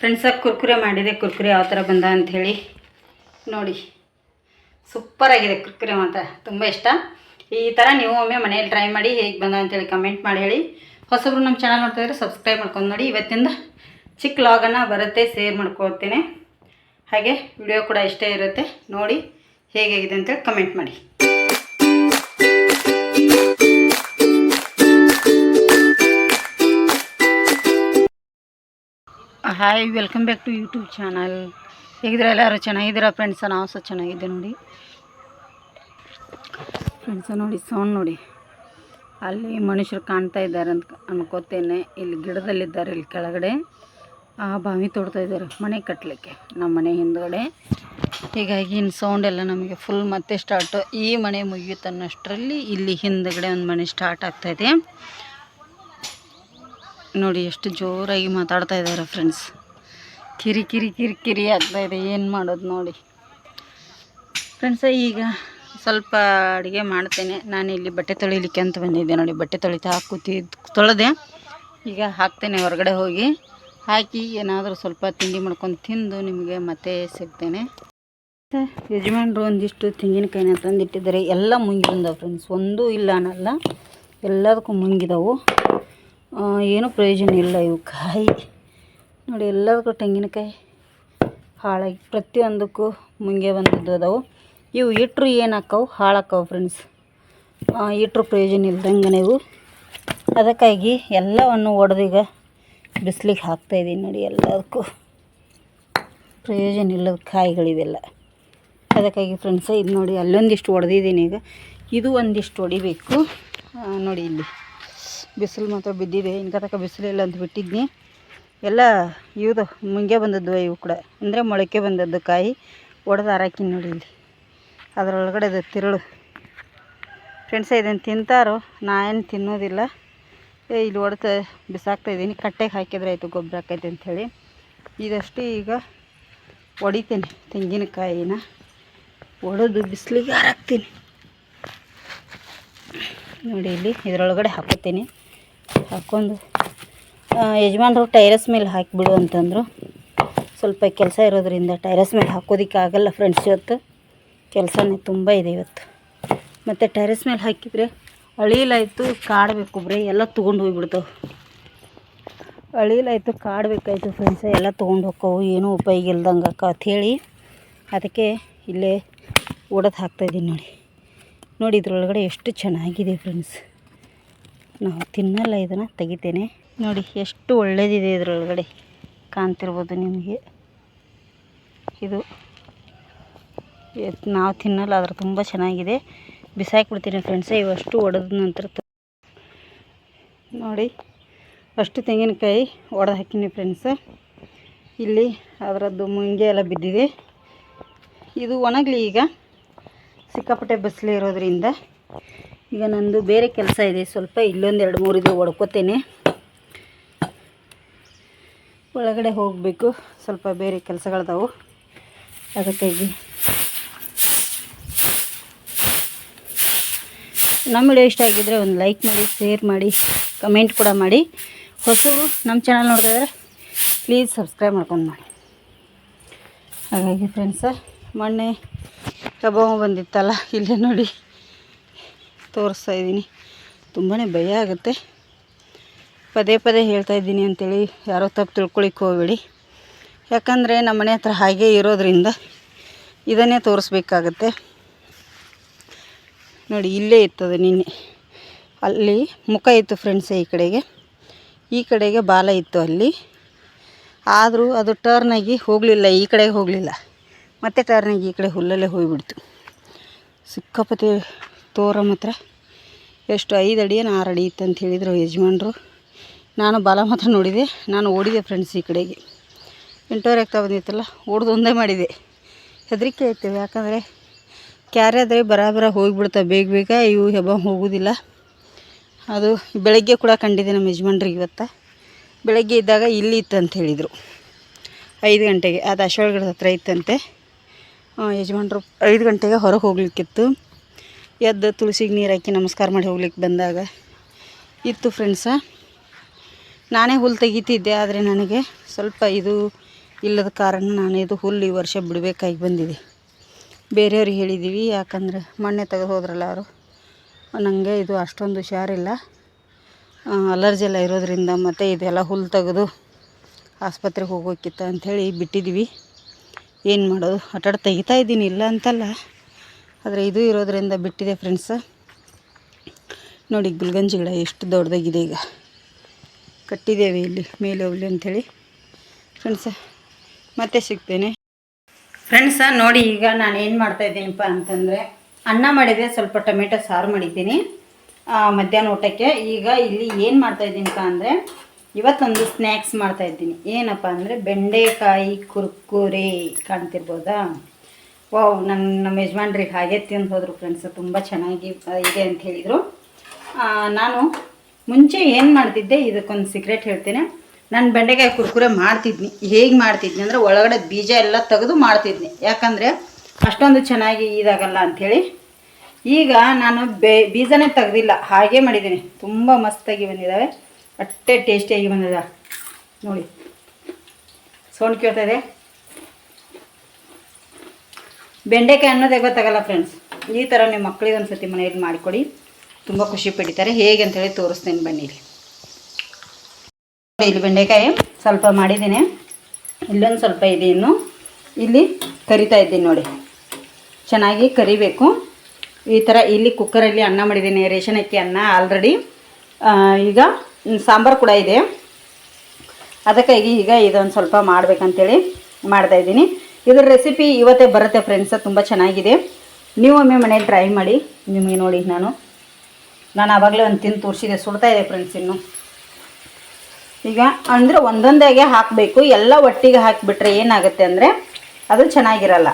ಫ್ರೆಂಡ್ಸಾಗಿ ಕುರ್ಕುರೆ ಮಾಡಿದೆ. ಕುರ್ಕುರೆ ಯಾವ ಥರ ಬಂದ ಅಂಥೇಳಿ ನೋಡಿ. ಸೂಪರಾಗಿದೆ ಕುರ್ಕುರೆ ಮಾತ್ರ. ತುಂಬ ಇಷ್ಟ. ಈ ಥರ ನೀವು ಒಮ್ಮೆ ಮನೇಲಿ ಟ್ರೈ ಮಾಡಿ ಹೇಗೆ ಬಂದ ಅಂತೇಳಿ ಕಮೆಂಟ್ ಮಾಡಿ ಹೇಳಿ. ಹೊಸಬ್ರು ನಮ್ಮ ಚಾನಲ್ ನೋಡ್ತಾ ಇದ್ರೆ ಸಬ್ಸ್ಕ್ರೈಬ್ ಮಾಡ್ಕೊಂಡು ನೋಡಿ. ಇವತ್ತಿಂದ ಚಿಕ್ಕ ಲಾಗನ್ನು ಬರುತ್ತೆ ಶೇರ್ ಮಾಡ್ಕೊಳ್ತೇನೆ. ಹಾಗೆ ವಿಡಿಯೋ ಕೂಡ ಇಷ್ಟೇ ಇರುತ್ತೆ. ನೋಡಿ ಹೇಗಾಗಿದೆ ಅಂತೇಳಿ ಕಮೆಂಟ್ ಮಾಡಿ. Hi welcome back to YouTube channel ಹೇಗಿದ್ರೆ ಎಲ್ಲರೂ? ಚೆನ್ನಾಗಿದ್ದೀರಾ ಫ್ರೆಂಡ್ಸ ನಾವು ಸಹ ಚೆನ್ನಾಗಿದ್ದೆ ನೋಡಿ. ಫ್ರೆಂಡ್ಸ ನೋಡಿ ಸೌಂಡ್ ನೋಡಿ. ಅಲ್ಲಿ ಮನುಷ್ಯರು ಕಾಣ್ತಾ ಇದ್ದಾರೆ ಅಂತ ಅನ್ಕೋತೇನೆ. ಇಲ್ಲಿ ಗಿಡದಲ್ಲಿದ್ದಾರೆ, ಇಲ್ಲಿ ಕೆಳಗಡೆ. ಆ, ಬಾವಿ ತೋಡ್ತಾ ಇದ್ದಾರೆ, ಮನೆ ಕಟ್ಟಲಿಕ್ಕೆ ನಮ್ಮ ಮನೆ ಹಿಂದುಗಡೆ. ಹೀಗಾಗಿ ಇನ್ನು ಸೌಂಡ್ ಎಲ್ಲ ನಮಗೆ ಫುಲ್ ಮತ್ತೆ ಸ್ಟಾರ್ಟು ಈ ಮನೆ ಮುಗಿಯುತ್ತನ್ನಷ್ಟರಲ್ಲಿ ಇಲ್ಲಿ ಹಿಂದ್ಗಡೆ ಒಂದು ಮನೆ ಸ್ಟಾರ್ಟ್ ಆಗ್ತಾಯಿದೆ ನೋಡಿ ಎಷ್ಟು ಜೋರಾಗಿ ಮಾತಾಡ್ತಾ ಇದ್ದಾರೆ ಫ್ರೆಂಡ್ಸ್ ಕಿರಿ ಕಿರಿ ಕಿರಿ ಕಿರಿ ಇದೆ. ಏನು ಮಾಡೋದು ನೋಡಿ. ಫ್ರೆಂಡ್ಸ ಈಗ ಸ್ವಲ್ಪ ಅಡುಗೆ ಮಾಡ್ತೇನೆ. ಇಲ್ಲಿ ಬಟ್ಟೆ ತೊಳಿಲಿಕ್ಕೆ ಅಂತ ಬಂದಿದ್ದೆ. ನೋಡಿ, ಬಟ್ಟೆ ತೊಳಿತಾ ಹಾಕುತ್ತಿ ತೊಳೆದೆ. ಈಗ ಹಾಕ್ತೇನೆ ಹೊರಗಡೆ ಹೋಗಿ. ಹಾಕಿ ಏನಾದರೂ ಸ್ವಲ್ಪ ತಿಂಡಿ ಮಾಡ್ಕೊಂಡು ತಿಂದು ನಿಮಗೆ ಮತ್ತೆ ಸಿಗ್ತೇನೆ. ಯಜಮಾನರು ಒಂದಿಷ್ಟು ತೆಂಗಿನಕಾಯಿನ ತಂದಿಟ್ಟಿದ್ದಾರೆ. ಎಲ್ಲ ಮುಂಗಿ ಬಂದವು ಫ್ರೆಂಡ್ಸ್ ಒಂದೂ ಇಲ್ಲ ಅನ್ನಲ್ಲ. ಎಲ್ಲದಕ್ಕೂ ಮುಂಗಿದವು. ಏನೂ ಪ್ರಯೋಜನ ಇಲ್ಲ ಇವು ಕಾಯಿ. ನೋಡಿ, ಎಲ್ಲದಕ್ಕೂ ತೆಂಗಿನಕಾಯಿ ಹಾಳಾಗಿ ಪ್ರತಿಯೊಂದಕ್ಕೂ ಮುಂಗೆ ಬಂದಿದ್ದು ಅದಾವು. ಇವು ಇಟ್ಟರು ಏನು ಹಾಕವು ಹಾಳಾಕ್ಕವು ಫ್ರೆಂಡ್ಸ್ ಇಟ್ಟರು ಪ್ರಯೋಜನ ಇಲ್ದಂಗೆ ಇವು. ಅದಕ್ಕಾಗಿ ಎಲ್ಲವನ್ನು ಒಡೆದೀಗ ಬಿಸಿಲಿಗೆ ಹಾಕ್ತಾಯಿದ್ದೀನಿ ನೋಡಿ, ಎಲ್ಲದಕ್ಕೂ. ಪ್ರಯೋಜನ ಇಲ್ಲದ ಕಾಯಿಗಳಿವೆಲ್ಲ. ಅದಕ್ಕಾಗಿ ಫ್ರೆಂಡ್ಸ್ ಇದು ನೋಡಿ, ಅಲ್ಲೊಂದಿಷ್ಟು ಒಡೆದಿದ್ದೀನಿ ಈಗ. ಇದು ಒಂದಿಷ್ಟು ಹೊಡಿಬೇಕು ನೋಡಿ ಇಲ್ಲಿ. ಬಿಸಿಲು ಮಾತ್ರ ಬಿದ್ದಿದೆ. ಇನ್ಕ ತನಕ ಬಿಸಿಲಿಲ್ಲ ಅಂತ ಬಿಟ್ಟಿದ್ನಿ. ಎಲ್ಲ ಇವ್ದು ಮುಂಗೆ ಬಂದದ್ದು ಇವು ಕೂಡ. ಅಂದರೆ ಮೊಳಕೆ ಬಂದದ್ದು ಕಾಯಿ. ಒಡೆದು ಹಾರಾಕಿ ನೋಡಿ ಇಲ್ಲಿ. ಅದರೊಳಗಡೆ ಅದು ತಿರುಳು. ಫ್ರೆಂಡ್ಸ ಇದನ್ನು ತಿಂತಾರೋ, ನಾ ಏನು ತಿನ್ನೋದಿಲ್ಲ. ಏ, ಇಲ್ಲಿ ಬಿಸಾಕ್ತಾ ಇದ್ದೀನಿ. ಕಟ್ಟೆಗೆ ಹಾಕಿದ್ರೆ ಆಯಿತು, ಗೊಬ್ಬರ ಆಕೈತೆ ಅಂಥೇಳಿ ಇದಷ್ಟು ಈಗ ಹೊಡಿತೀನಿ ತೆಂಗಿನಕಾಯಿನ. ಒಡೆದು ಬಿಸಿಲಿಗೆ ಹಾರಾಕ್ತೀನಿ. ನೋಡಿ ಇಲ್ಲಿ, ಇದರೊಳಗಡೆ ಹಾಕೋತೀನಿ ಹಾಕ್ಕೊಂಡು ಯಜಮಾನ್ರು ಟೈರಸ್ ಮೇಲೆ ಹಾಕಿಬಿಡು ಅಂತಂದರು. ಸ್ವಲ್ಪ ಕೆಲಸ ಇರೋದ್ರಿಂದ ಟೈರಸ್ ಮೇಲೆ ಹಾಕೋದಕ್ಕೆ ಆಗಲ್ಲ ಫ್ರೆಂಡ್ಸ್ ಇವತ್ತು ಕೆಲಸನೇ ತುಂಬ ಇದೆ ಇವತ್ತು. ಮತ್ತು ಟೈರಸ್ ಮೇಲೆ ಹಾಕಿದರೆ ಅಳಿಲಾಯಿತು ಕಾಡಬೇಕು ಬ್ರೇ, ಎಲ್ಲ ತೊಗೊಂಡು ಹೋಗ್ಬಿಡ್ತಾವೆ ಅಳಿಲಾಯಿತು, ಕಾಡಬೇಕಾಯ್ತು ಫ್ರೆಂಡ್ಸ್ ಎಲ್ಲ ತೊಗೊಂಡು ಹೋಗ್ಕವು ಏನೂ ಉಪಯೋಗ ಇಲ್ದಂಗೆ ಅಂಥೇಳಿ ಅದಕ್ಕೆ ಇಲ್ಲೇ ಓಡೋದು ಹಾಕ್ತಾಯಿದ್ದೀನಿ ನೋಡಿ. ನೋಡಿ ಇದ್ರೊಳಗಡೆ ಎಷ್ಟು ಚೆನ್ನಾಗಿದೆ ಫ್ರೆಂಡ್ಸ್ ನಾವು ತಿನ್ನಲ್ಲ ಇದನ್ನು, ತೆಗಿತೇನೆ. ನೋಡಿ, ಎಷ್ಟು ಒಳ್ಳೆಯದಿದೆ ಇದರೊಳಗಡೆ ಕಾಣ್ತಿರ್ಬೋದು ನಿಮಗೆ. ಇದು ನಾವು ತಿನ್ನಲ್ಲ, ಆದ್ರೆ ತುಂಬ ಚೆನ್ನಾಗಿದೆ. ಬಿಸಾಕ್ಬಿಡ್ತೀನಿ ಫ್ರೆಂಡ್ಸೇ ಇವಷ್ಟು ಒಡೆದ ನಂತರ ನೋಡಿ, ಅಷ್ಟು ತೆಂಗಿನಕಾಯಿ ಒಡೆದು ಹಾಕಿನಿ ಫ್ರೆಂಡ್ಸ ಇಲ್ಲಿ ಅದರದ್ದು ಮುಂಗೆ ಎಲ್ಲ ಬಿದ್ದಿದೆ. ಇದು ಒಣಗಲಿ ಈಗ. ಸಿಕ್ಕಾಪಟ್ಟೆ ಬಿಸಿಲು ಇರೋದ್ರಿಂದ ಈಗ ನಂದು ಬೇರೆ ಕೆಲಸ ಇದೆ. ಸ್ವಲ್ಪ ಇಲ್ಲೊಂದು ಎರಡು ಮೂರು ಇದು ಹೊಡ್ಕೋತೇನೆ. ಒಳಗಡೆ ಹೋಗಬೇಕು. ಸ್ವಲ್ಪ ಬೇರೆ ಕೆಲಸಗಳದಾವು. ಅದಕ್ಕಾಗಿ ನಮ್ಮ ವಿಡಿಯೋ ಇಷ್ಟ ಆಗಿದ್ದರೆ ಒಂದು ಲೈಕ್ ಮಾಡಿ, ಶೇರ್ ಮಾಡಿ, ಕಮೆಂಟ್ ಕೂಡ ಮಾಡಿ. ಹೊಸರು ನಮ್ಮ ಚಾನಲ್ ನೋಡ್ತಾ ಪ್ಲೀಸ್ ಸಬ್ಸ್ಕ್ರೈಬ್ ಮಾಡ್ಕೊಂಡು ಮಾಡಿ. ಹಾಗಾಗಿ ಫ್ರೆಂಡ್ಸ ಮೊನ್ನೆ ಕಬಾಬ ಬಂದಿತ್ತಲ್ಲ, ಇಲ್ಲೇ ನೋಡಿ. ತೋರಿಸ್ತಾ ಇದ್ದೀನಿ. ತುಂಬಾ ಭಯ ಆಗುತ್ತೆ. ಪದೇ ಪದೇ ಹೇಳ್ತಾ ಇದ್ದೀನಿ ಅಂತೇಳಿ ಯಾರೋ ತಪ್ಪು ತಿಳ್ಕೊಳಿಕ್ಕೆ ಹೋಗಬೇಡಿ. ಯಾಕಂದರೆ ನಮ್ಮ ಮನೆ ಹತ್ರ ಹಾಗೆ ಇರೋದ್ರಿಂದ ಇದನ್ನೇ ತೋರಿಸ್ಬೇಕಾಗತ್ತೆ. ನೋಡಿ, ಇಲ್ಲೇ ಇತ್ತದು ನಿನ್ನೆ. ಅಲ್ಲಿ ಮುಖ ಇತ್ತು ಫ್ರೆಂಡ್ಸ್ ಈ ಕಡೆಗೆ. ಈ ಕಡೆಗೆ ಬಾಲ ಇತ್ತು ಅಲ್ಲಿ. ಆದರೂ ಅದು ಟರ್ನಾಗಿ ಹೋಗಲಿಲ್ಲ, ಈ ಕಡೆಗೆ ಹೋಗಲಿಲ್ಲ. ಮತ್ತೆ ಟರ್ನಾಗಿ ಈ ಕಡೆ ಹುಲ್ಲಲ್ಲೇ ಹೋಗಿಬಿಡ್ತು. ಸಿಕ್ಕಾಪತಿ ತೋರ ಹತ್ರ. ಎಷ್ಟು ಐದು ಅಡಿ ಏನು ಆರು ಅಡಿ ಇತ್ತು ಅಂತ ಹೇಳಿದರು ಯಜಮಾನ್ರು. ನಾನು ಬಾಲ ಮಾತ್ರ ನೋಡಿದೆ. ನಾನು ಓಡಿದೆ ಫ್ರೆಂಡ್ಸ್ ಈ ಕಡೆಗೆ. ಇಂಟೋರ್ ಆಗ್ತಾ ಬಂದಿತ್ತಲ್ಲ, ಓಡ್ದು ಒಂದೇ ಮಾಡಿದೆ. ಹೆದರಿಕೆ ಆಯ್ತು ಯಾಕಂದರೆ ಕ್ಯಾರೆ ಆದರೆ ಬರಾಬರ ಹೋಗಿಬಿಡ್ತಾವೆ ಬೇಗ ಬೇಗ, ಇವು ಹೆಬ್ಬ ಹೋಗೋದಿಲ್ಲ. ಅದು ಬೆಳಗ್ಗೆ ಕೂಡ ಕಂಡಿದೆ ನಮ್ಮ ಯಜಮಾನ್ರಿಗೆ ಇವತ್ತು. ಬೆಳಗ್ಗೆ ಇದ್ದಾಗ ಇಲ್ಲಿ ಇತ್ತು ಅಂತ ಹೇಳಿದರು. ಐದು ಗಂಟೆಗೆ, ಅದು ಅಶ್ವಳಗಡೆ ಹತ್ರ ಇತ್ತಂತೆ. ಯಜಮಾನ್ರು ಐದು ಗಂಟೆಗೆ ಹೊರಗೆ ಹೋಗ್ಲಿಕ್ಕಿತ್ತು. ಎದ್ದು ತುಳಸಿಗೆ ನೀರು ಹಾಕಿ ನಮಸ್ಕಾರ ಮಾಡಿ ಹೋಗ್ಲಿಕ್ಕೆ ಬಂದಾಗ, ಇತ್ತು ಫ್ರೆಂಡ್ಸ ನಾನೇ ಹುಲ್ಲು ತೆಗಿತಿದ್ದೆ, ಆದರೆ ನನಗೆ ಸ್ವಲ್ಪ ಇದು ಇಲ್ಲದ ಕಾರಣ ನಾನು ಇದು ಹುಲ್ಲು ಈ ವರ್ಷ ಬಿಡಬೇಕಾಗಿ ಬಂದಿದೆ. ಬೇರೆಯವ್ರಿಗೆ ಹೇಳಿದ್ದೀವಿ ಯಾಕಂದರೆ ಮೊನ್ನೆ ತೆಗೆದು ಹೋದ್ರಲ್ಲ ಅವರು. ನನಗೆ ಇದು ಅಷ್ಟೊಂದು ಹುಷಾರಿಲ್ಲ. ಅಲರ್ಜಿ ಎಲ್ಲ ಇರೋದ್ರಿಂದ ಮತ್ತು ಇದೆಲ್ಲ ಹುಲ್ಲು ತೆಗೆದು ಆಸ್ಪತ್ರೆಗೆ ಹೋಗೋಕ್ಕಿತ್ತ ಅಂಥೇಳಿ ಬಿಟ್ಟಿದ್ದೀವಿ ಏನು ಮಾಡೋದು? ಅಟಾಡ್ ತೆಗಿತಾ ಇದ್ದೀನಿ, ಇಲ್ಲ ಅಂತಲ್ಲ. ಆದರೆ ಇದು ಇರೋದರಿಂದ ಬಿಟ್ಟಿದೆ ಫ್ರೆಂಡ್ಸ ನೋಡಿ ಗುಲ್ಗಂಜಿ ಗಿಡ ಎಷ್ಟು ದೊಡ್ಡದಾಗಿದೆ ಈಗ. ಕಟ್ಟಿದ್ದೇವೆ ಇಲ್ಲಿ ಮೇಲೆ ಹೋಗ್ಲಿ ಅಂಥೇಳಿ ಫ್ರೆಂಡ್ಸ ಮತ್ತೆ ಸಿಗ್ತೇನೆ. ಫ್ರೆಂಡ್ಸ ನೋಡಿ ಈಗ ನಾನು ಏನು ಮಾಡ್ತಾ ಇದ್ದೀನಿಪ್ಪ ಅಂತಂದರೆ ಅನ್ನ ಮಾಡಿದೆ, ಸ್ವಲ್ಪ ಟೊಮೆಟೊ ಸಾರು ಮಾಡಿದ್ದೀನಿ. ಮಧ್ಯಾಹ್ನ ಊಟಕ್ಕೆ. ಈಗ ಇಲ್ಲಿ ಏನು ಮಾಡ್ತಾ ಇದ್ದೀನಿಪ್ಪ ಅಂದರೆ ಇವತ್ತೊಂದು ಸ್ನ್ಯಾಕ್ಸ್ ಮಾಡ್ತಾ ಇದ್ದೀನಿ. ಏನಪ್ಪ ಅಂದರೆ ಬೆಂಡೆಕಾಯಿ, ಕುರ್ಕುರೆ ಕಾಣ್ತಿರ್ಬೋದಾ? ವಾವ್ ನನ್ನ ನಮ್ಮ ಯಜಮಾನ್ರಿಗೆ ಹಾಗೆ ತಿಂದು ಹೋದರು ಫ್ರೆಂಡ್ಸ್ ತುಂಬ ಚೆನ್ನಾಗಿ ಇದೆ ಅಂತ ಹೇಳಿದರು. ನಾನು ಮುಂಚೆ ಏನು ಮಾಡ್ತಿದ್ದೆ, ಇದಕ್ಕೊಂದು ಸೀಕ್ರೆಟ್ ಹೇಳ್ತೇನೆ. ನಾನು ಬೆಂಡೆಕಾಯಿ ಕುರ್ಕುರೆ ಮಾಡ್ತಿದ್ನಿ. ಹೇಗೆ ಮಾಡ್ತಿದ್ನಿ ಅಂದರೆ ಒಳಗಡೆ ಬೀಜ ಎಲ್ಲ ತೆಗೆದು ಮಾಡ್ತಿದ್ನಿ. ಯಾಕಂದರೆ ಅಷ್ಟೊಂದು ಚೆನ್ನಾಗಿ ಇದಾಗಲ್ಲ ಅಂಥೇಳಿ ಈಗ ನಾನು ಬೇ, ಬೀಜನೇ ತೆಗೆದಿಲ್ಲ. ಹಾಗೆ ಮಾಡಿದ್ದೀನಿ. ತುಂಬ ಮಸ್ತಾಗಿ ಬಂದಿದ್ದಾವೆ ಅಷ್ಟೇ ಟೇಸ್ಟಿಯಾಗಿ ಬಂದಿದೆ. ನೋಡಿ. ಸೌಂಡ್ ಕೇಳ್ತಾ ಇದೆ? ಬೆಂಡೆಕಾಯಿ ಅನ್ನೋದೇ ಗೊತ್ತಾಗಲ್ಲ ಫ್ರೆಂಡ್ಸ್ ಈ ಥರ ನಿಮ್ಮ ಮಕ್ಕಳಿಗೆ ಒಂದು ಸತಿ ಮನೆಯಲ್ಲಿ ಮಾಡಿಕೊಡಿ. ತುಂಬ ಖುಷಿ ಪಡಿತಾರೆ. ಹೇಗೆ ಅಂತೇಳಿ ತೋರಿಸ್ತೇನೆ. ಬನ್ನಿ ಇಲ್ಲಿ. ಬೆಂಡೆಕಾಯಿ ಸ್ವಲ್ಪ ಮಾಡಿದ್ದೀನಿ. ಇಲ್ಲೊಂದು ಸ್ವಲ್ಪ ಇದೆ ಇನ್ನು. ಇಲ್ಲಿ ಕರಿತಾ ಇದ್ದೀನಿ ನೋಡಿ. ಚೆನ್ನಾಗಿ ಕರಿಬೇಕು. ಈ ಥರ ಇಲ್ಲಿ ಕುಕ್ಕರಲ್ಲಿ ಅನ್ನ ಮಾಡಿದ್ದೀನಿ. ರೇಷನ್ ಅಕ್ಕಿ ಅನ್ನ ಆಲ್ರೆಡಿ ಈಗ ಸಾಂಬಾರು ಕೂಡ ಇದೆ. ಅದಕ್ಕಾಗಿ ಈಗ ಇದೊಂದು ಸ್ವಲ್ಪ ಮಾಡಬೇಕಂತೇಳಿ ಮಾಡ್ತಾ ಇದ್ದೀನಿ. ಇದ್ರ ರೆಸಿಪಿ ಇವತ್ತೇ ಬರುತ್ತೆ ಫ್ರೆಂಡ್ಸ್ ತುಂಬ ಚೆನ್ನಾಗಿದೆ. ನೀವು ಒಮ್ಮೆ ಮನೇಲಿ ಟ್ರೈ ಮಾಡಿ, ನಿಮಗೆ ನೋಡಿ ನಾನು. ನಾನು ಆವಾಗಲೇ ಒಂದು ತಿಂದು ತೋರಿಸಿದೆ, ಸುಡ್ತಾ ಇದೆ ಫ್ರೆಂಡ್ಸ್ ಇನ್ನು. ಈಗ ಅಂದರೆ ಒಂದೊಂದಾಗೆ ಹಾಕಬೇಕು, ಎಲ್ಲ ಒಟ್ಟಿಗೆ ಹಾಕಿಬಿಟ್ರೆ ಏನಾಗುತ್ತೆ ಅಂದರೆ ಅದು ಚೆನ್ನಾಗಿರಲ್ಲ.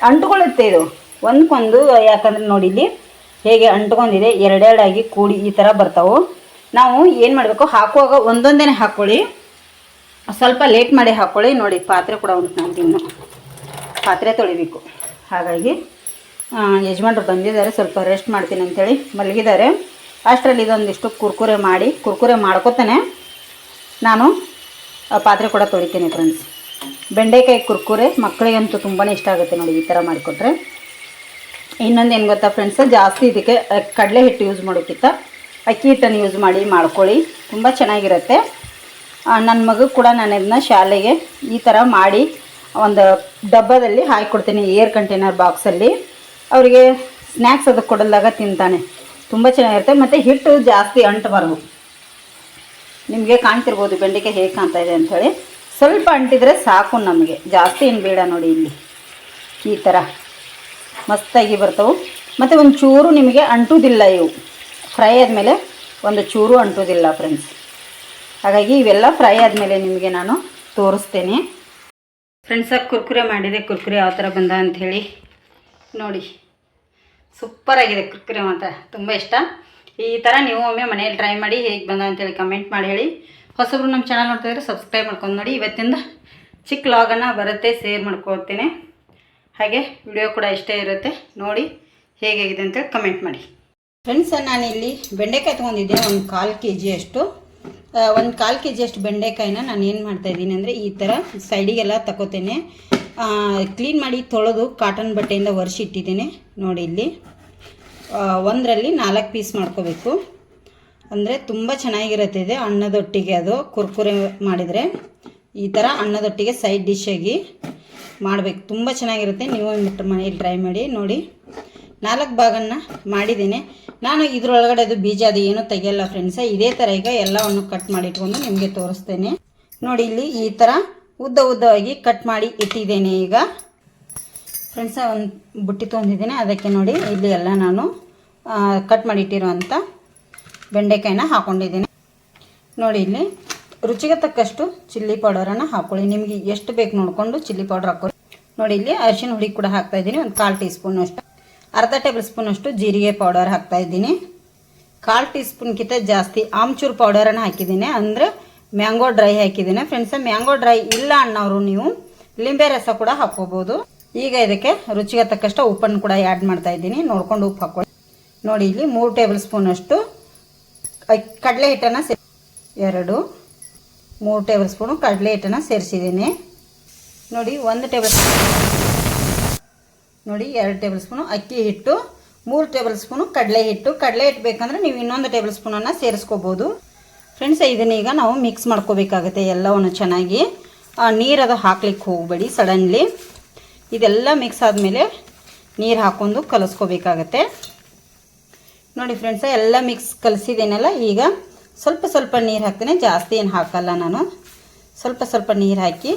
ಅಂಟ್ಕೊಳ್ಳುತ್ತೆ ಇದು. ಒಂದಕ್ಕೊಂದು ಯಾಕಂದ್ರೆ ನೋಡಿ ಇಲ್ಲಿ ಹೇಗೆ ಅಂಟ್ಕೊಂಡಿದೆ, ಎರಡೆರಡಾಗಿ ಕೂಡಿ ಈ ಥರ ಬರ್ತಾವೆ. ನಾವು ಏನು ಮಾಡಬೇಕು, ಹಾಕುವಾಗ ಒಂದೊಂದೇ ಹಾಕ್ಕೊಳ್ಳಿ ಸ್ವಲ್ಪ ಲೇಟ್ ಮಾಡಿ ಹಾಕ್ಕೊಳ್ಳಿ ನೋಡಿ ಪಾತ್ರೆ ಕೂಡ ಉಂಟು ನಾನು ಇನ್ನು ಪಾತ್ರೆ ತೊಳಿಬೇಕು. ಹಾಗಾಗಿ ಯಜಮಾನ್ರು ಬಂದಿದ್ದಾರೆ, ಸ್ವಲ್ಪ ರೆಸ್ಟ್ ಮಾಡ್ತೀನಿ ಅಂಥೇಳಿ ಮಲಗಿದ್ದಾರೆ. ಅಷ್ಟರಲ್ಲಿ ಇದೊಂದಿಷ್ಟು ಕುರ್ಕುರೆ ಮಾಡಿ, ಕುರ್ಕುರೆ ಮಾಡ್ಕೊತಾನೆ. ನಾನು ಪಾತ್ರೆ ಕೂಡ ತೊಳಿತೀನಿ ಫ್ರೆಂಡ್ಸ್ ಬೆಂಡೆಕಾಯಿ ಕುರ್ಕುರೆ ಮಕ್ಕಳಿಗಂತೂ ತುಂಬಾ ಇಷ್ಟ ಆಗುತ್ತೆ ನೋಡಿ ಈ ಥರ ಮಾಡಿಕೊಟ್ರೆ. ಇನ್ನೊಂದು ಏನು ಗೊತ್ತಾ ಫ್ರೆಂಡ್ಸ್ ಜಾಸ್ತಿ ಇದಕ್ಕೆ ಕಡಲೆ ಹಿಟ್ಟು ಯೂಸ್ ಮಾಡೋಕ್ಕಿಂತ ಅಕ್ಕಿ ಹಿಟ್ಟನ್ನು ಯೂಸ್ ಮಾಡಿ ಮಾಡ್ಕೊಳ್ಳಿ. ತುಂಬ ಚೆನ್ನಾಗಿರುತ್ತೆ. ನನ್ನ ಮಗು ಕೂಡ ನಾನು ಇದನ್ನ ಶಾಲೆಗೆ ಈ ಥರ ಮಾಡಿ ಒಂದು ಡಬ್ಬದಲ್ಲಿ ಹಾಕಿಕೊಡ್ತೀನಿ ಏರ್ ಕಂಟೈನರ್ ಬಾಕ್ಸಲ್ಲಿ. ಅವರಿಗೆ ಸ್ನ್ಯಾಕ್ಸ್ ಅದಕ್ಕೆ ಕೊಡಲ್ದಾಗ ತಿಂತಾನೆ. ತುಂಬ ಚೆನ್ನಾಗಿರುತ್ತೆ. ಮತ್ತು ಹಿಟ್ಟು ಜಾಸ್ತಿ ಅಂಟಬಾರ್ದು. ನಿಮಗೆ ಕಾಣ್ತಿರ್ಬೋದು ಬೆಂಡೆಕಾಯಿ ಹೇಗೆ ಕಾಣ್ತಾ ಇದೆ ಅಂಥೇಳಿ. ಸ್ವಲ್ಪ ಅಂಟಿದರೆ ಸಾಕು ನಮಗೆ. ಜಾಸ್ತಿ ಏನು ಬೇಡ ನೋಡಿ ಇಲ್ಲಿ. ಈ ಥರ ಮಸ್ತಾಗಿ ಬರ್ತವೆ. ಮತ್ತು ಒಂದು ಚೂರು ನಿಮಗೆ ಅಂಟುವುದಿಲ್ಲ ಇವು. ಫ್ರೈ ಆದಮೇಲೆ ಒಂದು ಚೂರು ಅಂಟುವುದಿಲ್ಲ ಫ್ರೆಂಡ್ಸ್ ಹಾಗಾಗಿ ಇವೆಲ್ಲ ಫ್ರೈ ಆದಮೇಲೆ ನಿಮಗೆ ನಾನು ತೋರಿಸ್ತೇನೆ. ಫ್ರೆಂಡ್ಸಾಗಿ ಕುರ್ಕುರೆ ಮಾಡಿದೆ. ಕುರ್ಕುರೆ ಯಾವ ಥರ ಬಂದ ಅಂಥೇಳಿ ನೋಡಿ. ಸೂಪರಾಗಿದೆ ಕುರ್ಕುರೆ ಮಾತ್ರ. ತುಂಬ ಇಷ್ಟ. ಈ ಥರ ನೀವು ಒಮ್ಮೆ ಮನೆಯಲ್ಲಿ ಟ್ರೈ ಮಾಡಿ ಹೇಗೆ ಬಂದ ಅಂತೇಳಿ ಕಮೆಂಟ್ ಮಾಡಿ ಹೇಳಿ. ಹೊಸಬ್ರು ನಮ್ಮ ಚಾನಲ್ ನೋಡ್ತಾಯಿದ್ರೆ ಸಬ್ಸ್ಕ್ರೈಬ್ ಮಾಡ್ಕೊಂಡು ನೋಡಿ. ಇವತ್ತಿಂದ ಚಿಕ್ಕ ಲಾಗನ್ನು ಬರುತ್ತೆ ಶೇರ್ ಮಾಡ್ಕೊಳ್ತೇನೆ. ಹಾಗೆ ವಿಡಿಯೋ ಕೂಡ ಇಷ್ಟೇ ಇರುತ್ತೆ. ನೋಡಿ ಹೇಗಾಗಿದೆ ಅಂತೇಳಿ ಕಮೆಂಟ್ ಮಾಡಿ. ಫ್ರೆಂಡ್ಸ್ ನಾನಿಲ್ಲಿ ಬೆಂಡೆಕಾಯಿ ತೊಗೊಂಡಿದ್ದೆ, ಒಂದು ಕಾಲು ಕೆ ಜಿಯಷ್ಟು ಒಂದು ಕಾಲು ಕೆ ಜಿಯಷ್ಟು ಬೆಂಡೆಕಾಯಿನ ನಾನು ಏನು ಮಾಡ್ತಾಯಿದ್ದೀನಿ ಅಂದರೆ ಈ ಥರ ಸೈಡಿಗೆಲ್ಲ ತಗೋತೇನೆ ಕ್ಲೀನ್ ಮಾಡಿ ತೊಳೆದು ಕಾಟನ್ ಬಟ್ಟೆಯಿಂದ ಒರೆಸಿಟ್ಟಿದ್ದೇನೆ ನೋಡಿ ಇಲ್ಲಿ. ಒಂದರಲ್ಲಿ ನಾಲ್ಕು ಪೀಸ್ ಮಾಡ್ಕೋಬೇಕು. ಅಂದರೆ ತುಂಬ ಚೆನ್ನಾಗಿರುತ್ತೆ ಇದು ಅನ್ನದೊಟ್ಟಿಗೆ ಅದು ಕುರ್ಕುರೆ ಮಾಡಿದರೆ. ಈ ಥರ ಅನ್ನದೊಟ್ಟಿಗೆ ಸೈಡ್ ಡಿಶ್ಶಾಗಿ ಮಾಡಬೇಕು. ತುಂಬ ಚೆನ್ನಾಗಿರುತ್ತೆ. ನೀವು ಮನೇಲಿ ಟ್ರೈ ಮಾಡಿ, ನೋಡಿ. ನಾಲ್ಕು ಭಾಗನ ಮಾಡಿದ್ದೀನಿ. ನಾನು ಇದ್ರೊಳಗಡೆ ಅದು ಬೀಜ ಅದು ಏನೂ ತೆಗೆಯಲ್ಲ ಫ್ರೆಂಡ್ಸ ಇದೇ ಥರ ಈಗ ಎಲ್ಲವನ್ನು ಕಟ್ ಮಾಡಿ ಇಟ್ಕೊಂಡು ನಿಮಗೆ ತೋರಿಸ್ತೇನೆ. ನೋಡಿ ಇಲ್ಲಿ ಈ ಥರ ಉದ್ದ ಉದ್ದವಾಗಿ ಕಟ್ ಮಾಡಿ ಇಟ್ಟಿದ್ದೇನೆ ಈಗ. ಫ್ರೆಂಡ್ಸ ಒಂದು ಬುಟ್ಟಿ ತೊಗೊಂಡಿದ್ದೀನಿ. ಅದಕ್ಕೆ ನೋಡಿ ಇಲ್ಲಿ ಎಲ್ಲ ನಾನು ಕಟ್ ಮಾಡಿ ಇಟ್ಟಿರುವಂಥ ಬೆಂಡೆಕಾಯಿನ ಹಾಕ್ಕೊಂಡಿದ್ದೀನಿ ನೋಡಿ ಇಲ್ಲಿ ರುಚಿಗೆ ತಕ್ಕಷ್ಟು ಚಿಲ್ಲಿ ಪೌಡರನ್ನು ಹಾಕ್ಕೊಳ್ಳಿ ನಿಮಗೆ ಎಷ್ಟು ಬೇಕು ನೋಡಿಕೊಂಡು ಚಿಲ್ಲಿ ಪೌಡರ್ ಹಾಕೊಳ್ಳಿ ನೋಡಿ ಇಲ್ಲಿ ಅರಿಶಿನ ಹುಡಿ ಕೂಡ ಹಾಕ್ತಾ ಇದ್ದೀನಿ. ಒಂದು ಕಾಲು ಟೀ ಸ್ಪೂನ್ ಅಷ್ಟು. ಅರ್ಧ ಟೇಬಲ್ ಸ್ಪೂನ್ ಅಷ್ಟು ಜೀರಿಗೆ ಪೌಡರ್ ಹಾಕ್ತಾ ಇದ್ದೀನಿ. ಕಾಲು ಟೀ ಸ್ಪೂನ್ಗಿಂತ ಜಾಸ್ತಿ ಆಮ್ಚೂರ್ ಪೌಡರನ್ನು ಹಾಕಿದ್ದೀನಿ. ಅಂದರೆ ಮ್ಯಾಂಗೋ ಡ್ರೈ ಹಾಕಿದ್ದೀನಿ. ಫ್ರೆಂಡ್ಸ, ಮ್ಯಾಂಗೋ ಡ್ರೈ ಇಲ್ಲ ಅನ್ನೋರು ನೀವು ಲಿಂಬೆ ರಸ ಕೂಡ ಹಾಕ್ಕೋಬೋದು. ಈಗ ಇದಕ್ಕೆ ರುಚಿಗೆ ತಕ್ಕಷ್ಟು ಉಪ್ಪನ್ನು ಕೂಡ ಆ್ಯಡ್ ಮಾಡ್ತಾ ಇದ್ದೀನಿ. ನೋಡ್ಕೊಂಡು ಉಪ್ಪು ಹಾಕೊಳ್ಳಿ ನೋಡಿ, ಇಲ್ಲಿ ಮೂರು ಟೇಬಲ್ ಸ್ಪೂನ್ ಅಷ್ಟು ಕಡಲೆ ಹಿಟ್ಟನ್ನು ಸೇ ಎರಡು, ಮೂರು ಟೇಬಲ್ ಸ್ಪೂನು ಕಡಲೆ ಹಿಟ್ಟನ್ನು ಸೇರಿಸಿದ್ದೀನಿ. ನೋಡಿ, ಒಂದು ಟೇಬಲ್ ಸ್ಪೂನ್ ನೋಡಿ ಎರಡು ಟೇಬಲ್ ಸ್ಪೂನು ಅಕ್ಕಿ ಹಿಟ್ಟು ಮೂರು ಟೇಬಲ್ ಸ್ಪೂನು ಕಡಲೆ ಹಿಟ್ಟು. ಕಡಲೆ ಹಿಟ್ಟು ಬೇಕಂದ್ರೆ ನೀವು ಇನ್ನೊಂದು ಟೇಬಲ್ ಸ್ಪೂನನ್ನು ಸೇರಿಸ್ಕೋಬೋದು. ಫ್ರೆಂಡ್ಸ್ ಇದನ್ನೀಗ ನಾವು ಮಿಕ್ಸ್ ಮಾಡ್ಕೋಬೇಕಾಗುತ್ತೆ ಎಲ್ಲವನ್ನು ಚೆನ್ನಾಗಿ. ಆ, ನೀರದು ಹಾಕ್ಲಿಕ್ಕೆ ಹೋಗಬೇಡಿ ಸಡನ್ಲಿ. ಇದೆಲ್ಲ ಮಿಕ್ಸ್ ಆದಮೇಲೆ ನೀರು ಹಾಕೊಂಡು ಕಲಿಸ್ಕೋಬೇಕಾಗತ್ತೆ. ನೋಡಿ ಫ್ರೆಂಡ್ಸ ಎಲ್ಲ ಮಿಕ್ಸ್ ಕಲಿಸಿದ್ದೇನಲ್ಲ ಈಗ ಸ್ವಲ್ಪ ಸ್ವಲ್ಪ ನೀರು ಹಾಕ್ತೇನೆ. ಜಾಸ್ತಿ ಏನು ಹಾಕಲ್ಲ ನಾನು. ಸ್ವಲ್ಪ ಸ್ವಲ್ಪ ನೀರು ಹಾಕಿ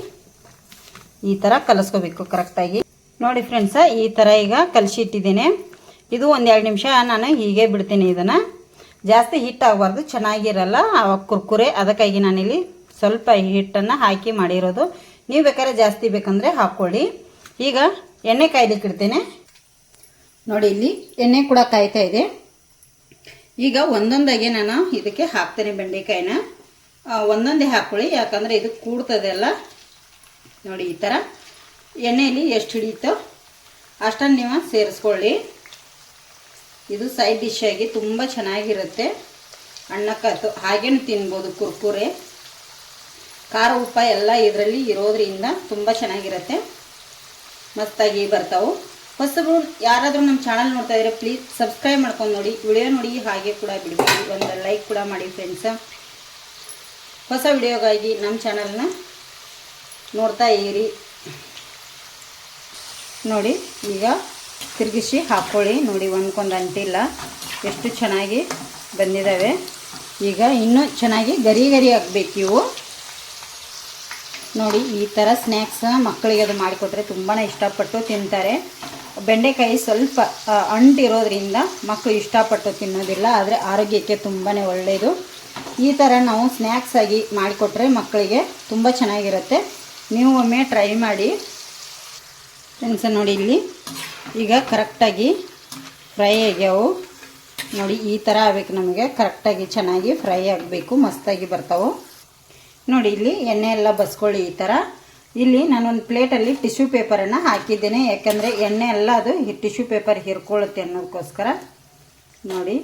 ಈ ಥರ ಕಲಿಸ್ಕೋಬೇಕು ಕರೆಕ್ಟಾಗಿ ನೋಡಿ ಫ್ರೆಂಡ್ಸ ಈ ಥರ ಈಗ ಕಲಸಿ ಇಟ್ಟಿದ್ದೇನೆ ಇದು ಒಂದೆರಡು ನಿಮಿಷ ನಾನು ಹೀಗೆ ಬಿಡ್ತೀನಿ ಇದನ್ನು. ಜಾಸ್ತಿ ಹಿಟ್ಟಾಗಬಾರ್ದು ಚೆನ್ನಾಗಿರಲ್ಲ. ಕುರ್ಕುರೆ, ಅದಕ್ಕಾಗಿ ನಾನಿಲ್ಲಿ ಸ್ವಲ್ಪ ಹಿಟ್ಟನ್ನು ಹಾಕಿ ಮಾಡಿರೋದು. ನೀವು ಬೇಕಾದ್ರೆ ಜಾಸ್ತಿ ಬೇಕಂದರೆ ಹಾಕ್ಕೊಳ್ಳಿ ಈಗ ಎಣ್ಣೆ ಕಾಯ್ಲಿಕ್ಕೆ ಇಡ್ತೇನೆ. ನೋಡಿ, ಇಲ್ಲಿ ಎಣ್ಣೆ ಕೂಡ ಕಾಯ್ತಾ ಇದೆ. ಈಗ ಒಂದೊಂದಾಗೆ ನಾನು ಇದಕ್ಕೆ ಹಾಕ್ತೇನೆ ಬೆಂಡೆಕಾಯಿನ. ಒಂದೊಂದೇ ಹಾಕ್ಕೊಳ್ಳಿ ಯಾಕಂದರೆ ಇದು ಕೂಡ್ತದೆ ಅಲ್ಲ. ನೋಡಿ, ಈ ಥರ ಎಣ್ಣೆಯಲ್ಲಿ ಎಷ್ಟು ಹಿಡಿಯುತ್ತೋ ಅಷ್ಟನ್ನು ನೀವು ಸೇರಿಸ್ಕೊಳ್ಳಿ. ಇದು ಸೈಡ್ ಡಿಶ್ ಆಗಿ ತುಂಬ ಚೆನ್ನಾಗಿರುತ್ತೆ. ಅಣ್ಣಕ್ಕತ್ತು ಹಾಗೇನು ತಿನ್ಬೋದು ಕುರ್ಕುರೆ. ಖಾರ ಉಪ್ಪ ಎಲ್ಲ ಇದರಲ್ಲಿ ಇರೋದ್ರಿಂದ ತುಂಬ ಚೆನ್ನಾಗಿರುತ್ತೆ. ಮಸ್ತಾಗಿ ಬರ್ತಾವೆ. ಹೊಸಬ್ರು ಯಾರಾದರೂ ನಮ್ಮ ಚಾನಲ್ ನೋಡ್ತಾ ಇದ್ರೆ ಪ್ಲೀಸ್ ಸಬ್ಸ್ಕ್ರೈಬ್ ಮಾಡ್ಕೊಂಡು ನೋಡಿ. ವಿಡಿಯೋ ನೋಡಿ ಹಾಗೆ ಕೂಡ ಬಿಡ್ಬೋದು ಒಂದು ಲೈಕ್ ಕೂಡ ಮಾಡಿ ಫ್ರೆಂಡ್ಸ ಹೊಸ ವಿಡಿಯೋಗಾಗಿ ನಮ್ಮ ಚಾನಲ್ನ ನೋಡ್ತಾ ಇರಿ. ನೋಡಿ, ಈಗ ತಿರುಗಿಸಿ ಹಾಕ್ಕೊಳ್ಳಿ ನೋಡಿ ಒಂದ್ಕೊಂಡು ಅಂಟಿಲ್ಲ ಎಷ್ಟು ಚೆನ್ನಾಗಿ ಬಂದಿದ್ದಾವೆ ಈಗ ಇನ್ನೂ ಚೆನ್ನಾಗಿ ಗರಿ ಗರಿ ಹಾಕ್ಬೇಕು ಇವು. ನೋಡಿ, ಈ ಥರ ಸ್ನ್ಯಾಕ್ಸ್ ಮಕ್ಕಳಿಗೆ ಅದು ಮಾಡಿಕೊಟ್ರೆ ತುಂಬಾ ಇಷ್ಟಪಟ್ಟು ತಿಂತಾರೆ. ಬೆಂಡೆಕಾಯಿ ಸ್ವಲ್ಪ ಅಂಟಿರೋದ್ರಿಂದ ಮಕ್ಕಳು ಇಷ್ಟಪಟ್ಟು ತಿನ್ನೋದಿಲ್ಲ, ಆದರೆ ಆರೋಗ್ಯಕ್ಕೆ ತುಂಬಾ ಒಳ್ಳೆಯದು ಈ ಥರ ನಾವು ಸ್ನ್ಯಾಕ್ಸ್ ಆಗಿ ಮಾಡಿಕೊಟ್ರೆ ಮಕ್ಕಳಿಗೆ ತುಂಬ ಚೆನ್ನಾಗಿರುತ್ತೆ. ನೀವು ಒಮ್ಮೆ ಟ್ರೈ ಮಾಡಿ. ಫ್ರೆಂಡ್ಸ, ನೋಡಿ ಇಲ್ಲಿ. ಈಗ ಕರೆಕ್ಟಾಗಿ ಫ್ರೈ ಆಗ್ಯಾವು ನೋಡಿ, ಈ ಥರ ಆಗ್ಬೇಕು ನಮಗೆ. ಕರೆಕ್ಟಾಗಿ ಚೆನ್ನಾಗಿ ಫ್ರೈ ಆಗಬೇಕು, ಮಸ್ತಾಗಿ ಬರ್ತಾವೆ. ನೋಡಿ, ಇಲ್ಲಿ ಎಣ್ಣೆ ಎಲ್ಲ ಬಸ್ಕೊಳ್ಳಿ ಈ ಥರ ಇಲ್ಲಿ ನಾನೊಂದು ಪ್ಲೇಟಲ್ಲಿ ಟಿಶ್ಯೂ ಪೇಪರನ್ನು ಹಾಕಿದ್ದೇನೆ. ಯಾಕಂದರೆ ಎಣ್ಣೆ ಎಲ್ಲ ಅದು ಟಿಶ್ಯೂ ಪೇಪರ್ ಹಿರ್ಕೊಳ್ಳುತ್ತೆ ಅನ್ನೋದಕ್ಕೋಸ್ಕರ. ನೋಡಿ,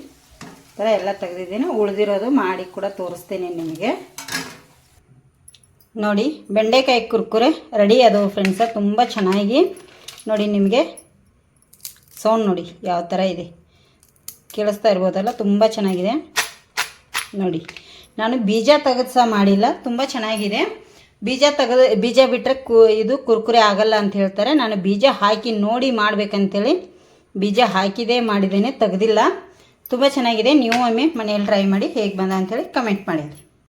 ಈ ಥರ ಎಲ್ಲ ತೆಗೆದಿದ್ದೀನಿ. ಉಳಿದಿರೋದು ಮಾಡಿ ಕೂಡ ತೋರಿಸ್ತೇನೆ ನಿಮಗೆ. ನೋಡಿ, ಬೆಂಡೆಕಾಯಿ ಕುರ್ಕುರೆ ರೆಡಿ ಅದು ಫ್ರೆಂಡ್ಸ ತುಂಬ ಚೆನ್ನಾಗಿ ನೋಡಿ ನಿಮಗೆ ಸೌಂಡ್ ನೋಡಿ ಯಾವ ಥರ ಇದೆ. ಕೇಳಿಸ್ತಾ ಇರ್ಬೋದಲ್ಲ, ತುಂಬ ಚೆನ್ನಾಗಿದೆ. ನೋಡಿ, ನಾನು ಬೀಜ ತೆಗೆದು ಸಹ ಮಾಡಿಲ್ಲ, ತುಂಬ ಚೆನ್ನಾಗಿದೆ. ಬೀಜ ತೆಗೆದು, ಬೀಜ ಬಿಟ್ಟರೆ ಕು, ಇದು ಕುರ್ಕುರೆ ಆಗಲ್ಲ ಅಂತ ಹೇಳ್ತಾರೆ. ನಾನು ಬೀಜ ಹಾಕಿ ನೋಡಿ ಮಾಡಬೇಕಂತೇಳಿ ಬೀಜ ಹಾಕಿದೆ, ಮಾಡಿದ್ದೇನೆ, ತೆಗೆದಿಲ್ಲ. ತುಂಬ ಚೆನ್ನಾಗಿದೆ. ನೀವು ಒಮ್ಮೆ ಮನೆಯಲ್ಲಿ ಟ್ರೈ ಮಾಡಿ ಹೇಗೆ ಬಂದ ಅಂಥೇಳಿ ಕಮೆಂಟ್ ಮಾಡಿ.